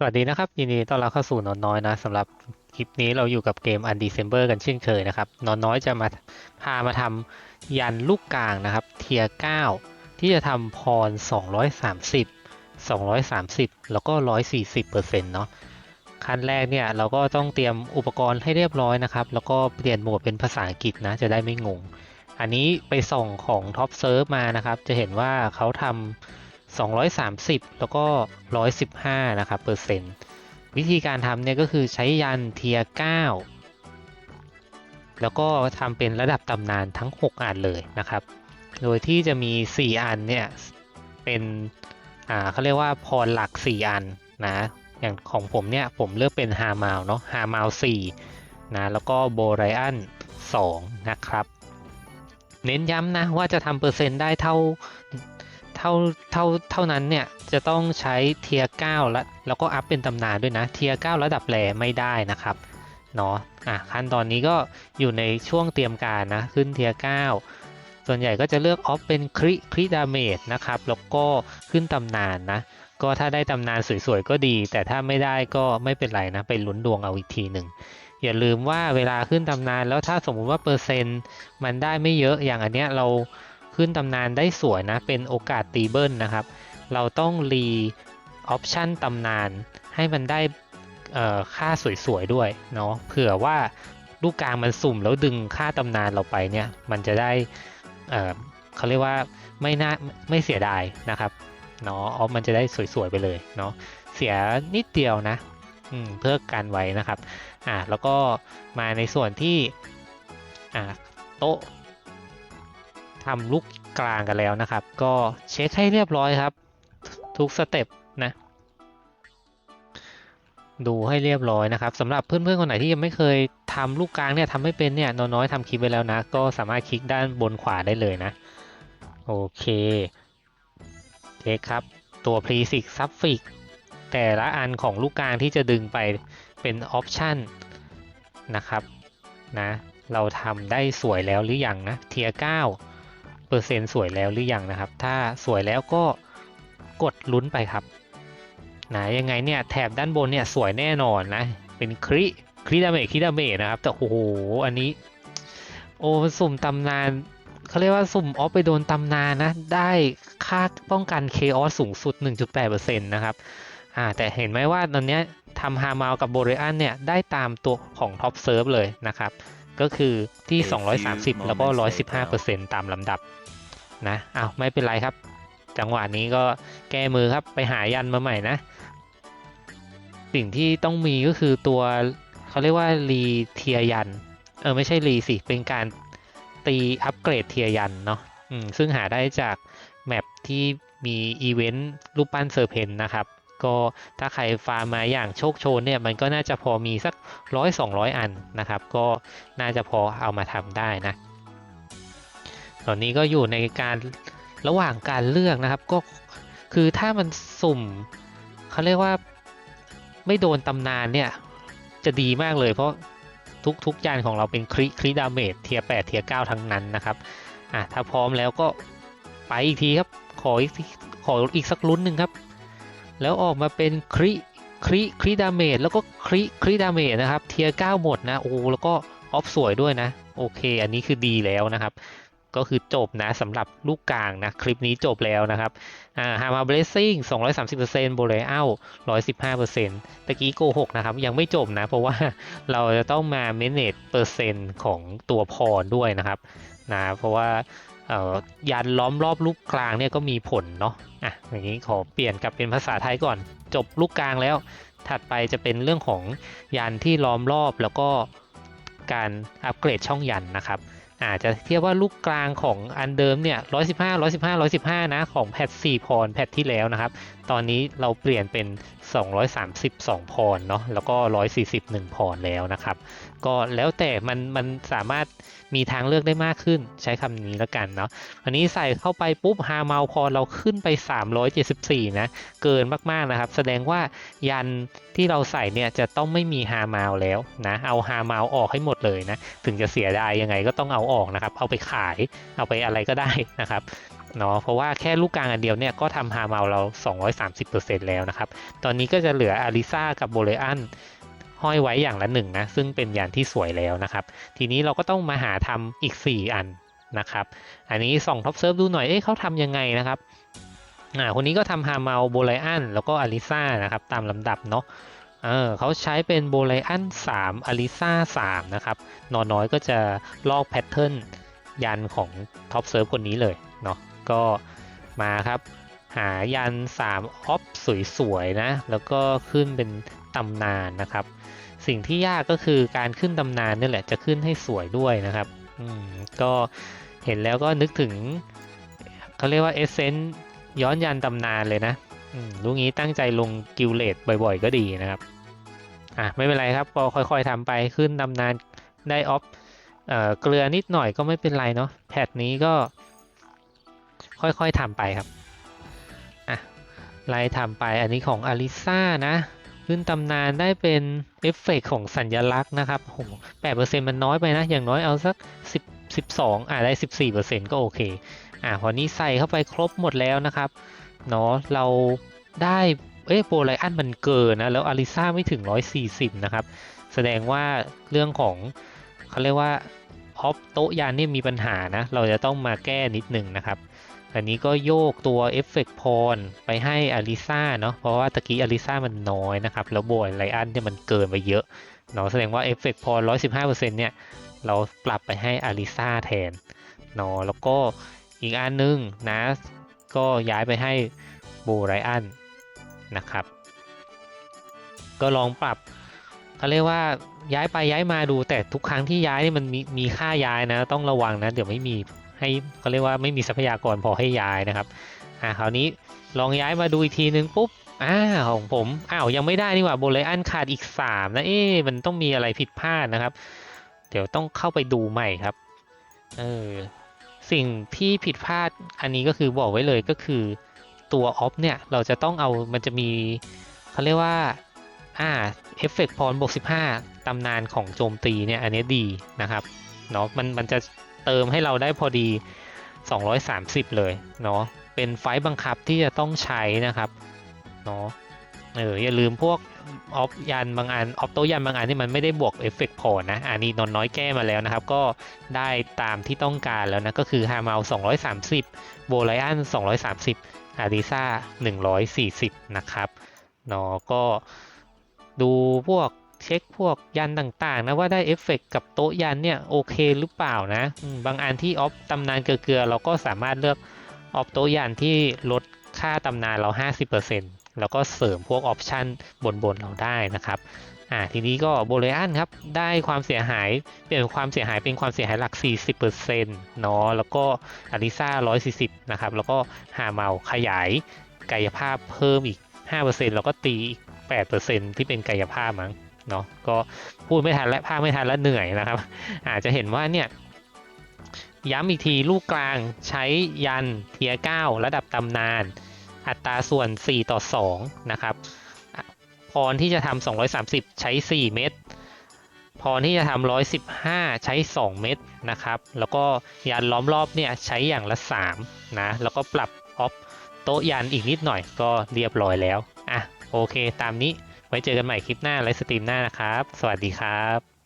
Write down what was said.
สวัสดีนะครับ ยินดีต้อนรับเข้าสู่นอนน้อยนะสำหรับคลิปนี้เราอยู่กับเกม Undecember กันเช่นเคยนะครับนอนน้อยจะมาพามาทำยันลูกกลางนะครับ เทียร์9ที่จะทำพร 230 230 แล้วก็ 140เปอร์เซ็นต์เนาะขั้นแรกเนี่ยเราก็ต้องเตรียมอุปกรณ์ให้เรียบร้อยนะครับ แล้วก็เปลี่ยนโหมดเป็นภาษาอังกฤษนะจะได้ไม่งง อันนี้ไปส่องของ Top Serve มานะครับ จะเห็นว่าเขาทำ 230 แล้วก็ 115 นะครับเปอร์เซ็นต์วิธีการทำเนี่ยก็คือใช้ยันเทีย9แล้วก็ทำเป็นระดับตำนานทั้ง 6 อันเลยนะครับ โดยที่จะมี 4 อันเนี่ยเป็นอ่าเขาเรียกว่าพรหลัก 4 อันนะอย่างของผมเนี่ยผมเลือกเป็นฮามาวเนาะฮามาว4นะแล้วก็โบไรอัน2นะครับ เน้นย้ำนะว่าจะทำเปอร์เซ็นต์ได้เท่า เท่าเท่าเท่านั้นเนี่ยจะต้องใช้เทียร์9แล้วแล้วก็อัพเป็นตำนานด้วยนะเทียร์9ระดับแรไม่ได้นะครับเนาะอะขั้นตอนนี้ก็อยู่ในช่วงเตรียมการนะขึ้นเทียร์9ส่วนใหญ่ก็จะเลือกออฟเป็นคริคริดาเมจนะครับแล้วก็ขึ้นตำนานนะก็ถ้าได้ตำนานสวยๆก็ดี แต่ถ้าไม่ได้ก็ไม่เป็นไรนะไปลุ้นดวงเอาอีกทีหนึ่งอย่าลืมว่าเวลาขึ้นตำนานแล้วถ้าสมมุติว่าเปอร์เซ็นต์มันได้ไม่เยอะอย่างอันเนี้ยเรา ขึ้นตำนานได้สวยนะ เป็นโอกาสตีเบิลนะครับ เราต้องรีออปชันตำนานให้มันได้ค่าสวยๆด้วยเนาะเผื่อว่าลูกกลางมันสุ่มแล้วดึงค่าตำนานเราไปเนี่ย มันจะได้เขาเรียกว่าไม่น่าไม่เสียดายนะครับเนาะออฟมันจะได้สวยๆไปเลยเนาะเสียนิดเดียวนะเพื่อการไว้นะครับอ่าแล้วก็มาในส่วนที่อ่าโต๊ะ ทำลูกกลางกันแล้วนะครับ ก็เช็คให้เรียบร้อยครับ ทุกสเต็ปนะดูให้เรียบร้อยนะครับสำหรับเพื่อนๆคนไหนที่ยังไม่เคยทำลูกกลางเนี่ยทำไม่เป็นเนี่ยน้อยๆทำคลิปไปแล้วนะ ก็สามารถคลิกด้านบนขวาได้เลยนะ โอเคเช็คครับ ตัว p r e s i g s u f f i x แต่ละอันของลูกกลางที่จะดึงไปเป็นออปชันนะครับนะเราทำได้สวยแล้วหรือยังนะเทีย9 เปอร์เซ็นต์สวยแล้วหรือยังนะครับ ถ้าสวยแล้วก็กดลุ้นไปครับนะยังไงเนี่ยแถบด้านบนเนี่ยสวยแน่นอนนะ เป็นคริคริดาเมจคริดาเมจนะครับ แต่โอ้โหอันนี้ โอ้สุ่มตำนานเขาเรียกว่าสุ่มออฟไปโดนตำนานนะ ได้ค่าป้องกันเคออสสูงสุด 1.8%นะครับอ่าแต่เห็นไหมว่าตอนเนี้ยทำฮามาวกับโบเรอันเนี่ย ได้ตามตัวของท็อปเซิร์ฟเลยนะครับ ก็คือที่ A few 230 แล้วก็ 115%ตามลำดับนะอ้าวไม่เป็นไรครับ จังหวะนี้ก็แก้มือครับไปหายันมาใหม่นะ สิ่งที่ต้องมีก็คือตัวเขาเรียกว่ารีเทียยัน เออไม่ใช่รีสิ เป็นการตีอัปเกรดเทียยันเนาะอืมซึ่งหาได้จากแมปที่มีอีเวนต์รูปปั้นเซอร์เพนนะครับ ก็ถ้าใครฟาร์มมาอย่างโชคโชนเนี่ยมันก็น่าจะพอมีสักร้อยสองร้อยอันนะครับ ก็น่าจะพอเอามาทำได้นะตอนนี้ก็อยู่ในการระหว่างการเลือกนะครับ ก็คือถ้ามันสุ่มเขาเรียกว่าไม่โดนตำนานเนี่ยจะดีมากเลย เพราะทุกทุกยานของเราเป็นคริคริดาเมจเทียแปดเทียเก้าทั้งนั้นนะครับอะถ้าพร้อมแล้วก็ไปอีกทีครับ ขออีกขออีกสักลุ้นหนึ่งครับ แล้วออกมาเป็นคริคริคริดาเมจแล้วก็คริคริดาเมจนะครับเทียเก้าหมดนะโอ้แล้วก็ออฟสวยด้วยนะ โอเค อันนี้คือดีแล้วนะครับ ก็คือจบนะสำหรับลูกกลางนะ คลิปนี้จบแล้วนะครับอ่าฮามาเบรซิ่ง230%โบเลอัล115%ตะกี้โกหกนะครับ ยังไม่จบนะ เพราะว่าเราจะต้องมาเมเนจเปอร์เซ็นต์ของตัวพรด้วยนะครับนะเพราะว่า ยันล้อมรอบลูกกลางเนี่ยก็มีผลเนาะอะอย่างนี้ขอเปลี่ยนกลับเป็นภาษาไทยก่อน จบลูกกลางแล้ว ถัดไปจะเป็นเรื่องของยันที่ล้อมรอบแล้วก็การอัปเกรดช่องยันนะครับอาจจะเทียบว่าลูกกลางของอันเดิมเนี่ย115 115 115 นะ ของแพท4พรแพทที่แล้วนะครับ ตอนนี้เราเปลี่ยนเป็น 232 พรเนาะ แล้วก็ 141 พรแล้วนะครับก็แล้วแต่มันมันสามารถมีทางเลือกได้มากขึ้นใช้คำนี้แล้วกันเนาะอันนี้ใส่เข้าไปปุ๊บฮาเมาพอเราขึ้นไป 374 นะ เกินมากๆนะครับ แสดงว่ายันที่เราใส่เนี่ยจะต้องไม่มีฮามาแล้วนะ เอาฮามาออกให้หมดเลยนะ ถึงจะเสียดายยังไงก็ต้องเอาออกนะครับ เอาไปขายเอาไปอะไรก็ได้นะครับเนาะเพราะว่าแค่ลูกกลางอันเดียวเนี่ยก็ทำฮาเมาเรา 230%แล้วนะครับ ตอนนี้ก็จะเหลืออาริซ่ากับโบเลอัน ห้อยไว้อย่างละหนึ่งนะซึ่งเป็นยันที่สวยแล้วนะครับ ทีนี้เราก็ต้องมาหาทำอีก 4 อันนะครับ อันนี้ส่องท็อปเซิร์ฟดูหน่อยเอ๊ะเขาทำยังไงนะครับอ่าคนนี้ก็ทำฮาเมาโบไลอันแล้วก็อาริซ่านะครับตามลำดับเนาะเออเขาใช้เป็นโบไลอัน3อาริซ่า3นะครับนอนน้อยก็จะลอกแพทเทิร์นยันของท็อปเซิร์ฟคนนี้เลยเนาะก็มาครับ หายัน3ออฟสวยๆนะ แล้วก็ขึ้นเป็น ตำนานนะครับ สิ่งที่ยากก็คือการขึ้นตำนานนี่แหละจะขึ้นให้สวยด้วยนะครับอืมก็เห็นแล้วก็นึกถึงเขาเรียกว่าเอเซนย้อนยันตำนานเลยนะอืมรู้งี้ตั้งใจลงกิลเลตบ่อยๆ ก็ดีนะครับอะไม่เป็นไรครับก็ค่อยๆทำไปขึ้นตำนานได้ออฟเอเกลือนิดหน่อยก็ไม่เป็นไรเนาะแพทนี้ก็ค่อยๆทำไปครับอะไล่ทำไปอันนี้ของอลิซ่านะ ขึ้นตำนานได้เป็นเอฟเฟกต์ของสัญลักษณ์นะครับโหแปดเปอร์เซ็นต์มันน้อยไปนะ อย่างน้อยเอาสักสิบสิบสองอะได้สิบสี่เปอร์เซ็นต์ก็โอเค อะพอนี้ใส่เข้าไปครบหมดแล้วนะครับเนาะเราได้เอ๊ะโปรไลอันมันเกินนะ แล้วอาริซ่าไม่ถึง 140 นะครับ แสดงว่าเรื่องของเขาเรียกว่าออฟโตยานนี่มีปัญหานะ เราจะต้องมาแก้นิดหนึ่งนะครับ อันนี้ก็โยกตัวเอฟเฟกต์พรไปให้อาริซ่าเนาะเพราะว่าตะกี้อาริซ่ามันน้อยนะครับ แล้วโบยไลอันเนี่ยมันเกินไปเยอะเนาะแสดงว่าเอฟเฟกต์พร115%เนี่ย เราปรับไปให้อาริซ่าแทนเนาะแล้วก็อีกอันนึงนะก็ย้ายไปให้โบไรอันนะครับ ก็ลองปรับเขาเรียกว่าย้ายไปย้ายมาดูแต่ทุกครั้งที่ย้ายนี่มันมีมีค่าย้ายนะ ต้องระวังนะ เดี๋ยวไม่มี ให้เขาเรียกว่าไม่มีทรัพยากรพอให้ย้ายนะครับอ่าคราวนี้ลองย้ายมาดูอีกทีนึงปุ๊บอ่าของผมอ้าวยังไม่ได้นี่หว่าโบไรอันขาดอีก 3 นะเอ๊มันต้องมีอะไรผิดพลาดนะครับ เดี๋ยวต้องเข้าไปดูใหม่ครับเออสิ่งที่ผิดพลาดอันนี้ก็คือบอกไว้เลยก็คือตัวออฟเนี่ยเราจะต้องเอามันจะมีเขาเรียกว่าอ่าเอฟเฟกต์พรบวก15ตำนานของโจมตีเนี่ยอันนี้ดีนะครับเนาะมันมันจะ เติมให้เราได้พอดี 230 เลยเนาะเป็นไฟล์บังคับที่จะต้องใช้นะครับเนาะเอออย่าลืมพวกออฟยันบางอันออฟโตยันบางอันที่มันไม่ได้บวกเอฟเฟกต์พอนะอันนี้นอนน้อยแก้มาแล้วนะครับ ก็ได้ตามที่ต้องการแล้วนะ ก็คือฮามาล230 โบไลอัน230 อาริซ่า140 นะครับเนาะก็ดูพวก เช็คพวกยันต่างๆนะว่าได้เอฟเฟกต์กับโต๊ะยันเนี่ยโอเคหรือเปล่านะ บางอันที่ออฟตำนานเกลือๆเราก็สามารถเลือกออฟโต๊ะยันที่ลดค่าตำนานเรา 50%แล้วก็เสริมพวกออปชันบนๆเราได้นะครับอ่าทีนี้ก็โบเลอันครับได้ความเสียหายเปลี่ยนความเสียหายเป็นความเสียหายหลัก 40%เนาะแล้วก็อาริซ่า 140 นะครับ แล้วก็ฮาเมาขยายกายภาพเพิ่มอีก 5%แล้วก็ตีอีก 8%ที่เป็นกายภาพมั้ง เนาะก็พูดไม่ทันและภาพไม่ทันและเหนื่อยนะครับ อาจจะเห็นว่าเนี่ยย้ำอีกทีลูกกลางใช้ยันเทีย9ระดับตำนาน อัตราส่วน 4 ต่อ 2 นะครับ พรที่จะทำ230 ใช้ 4 เม็ดพรที่จะทำ115 ใช้ 2 เม็ดนะครับ แล้วก็ยันล้อมรอบเนี่ยใช้อย่างละ 3 นะ แล้วก็ปรับออฟโต๊ะยันอีกนิดหน่อยก็เรียบร้อยแล้ว อะ โอเค ตามนี้ ไว้เจอกันใหม่คลิปหน้าไลฟ์สตรีมหน้านะครับ สวัสดีครับ